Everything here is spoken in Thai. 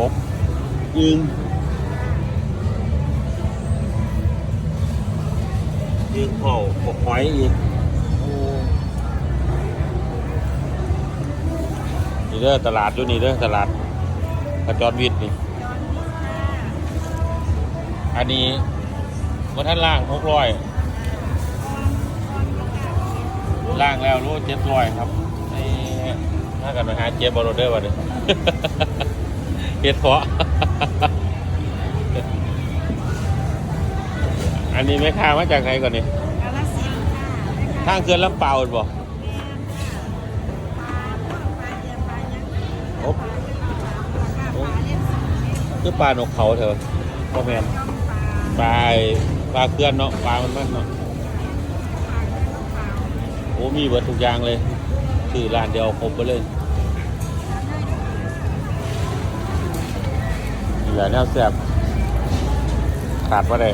กบอึงอึงเผาปกหอยอีกโอ้นี่เด้อตลาดอยู่นี่เด้อตลาดขจรวิทย์นี่อันนี้ว่าท่านล่างหกร้อยล่างแล้วรู้เจ็ดร้อยครับนี่ถ้ากันไปหาเจ็บบอลเดอร์วันนี้ เฮ็ดเพาะ อันนี้ไม่ค้ามาจากไหนก่อนนี่กาลสินธุ์ค่ะทางเกินลำเปล่าบ่แม่นค่ะปลาพวกปลาเดียปลายังโอ้ปลาเล่นสองเล่นคือปลานกเขาเถอะพ่อแมนต้องปลาปลาปลาเคลื่อนเนาะปลามันมันเนาะปลาต้องปลาโอ้มีเบิดทุกอย่างเลยคือร้านเดียวครบไปเลย แหละแนวแสบขาดว่าได้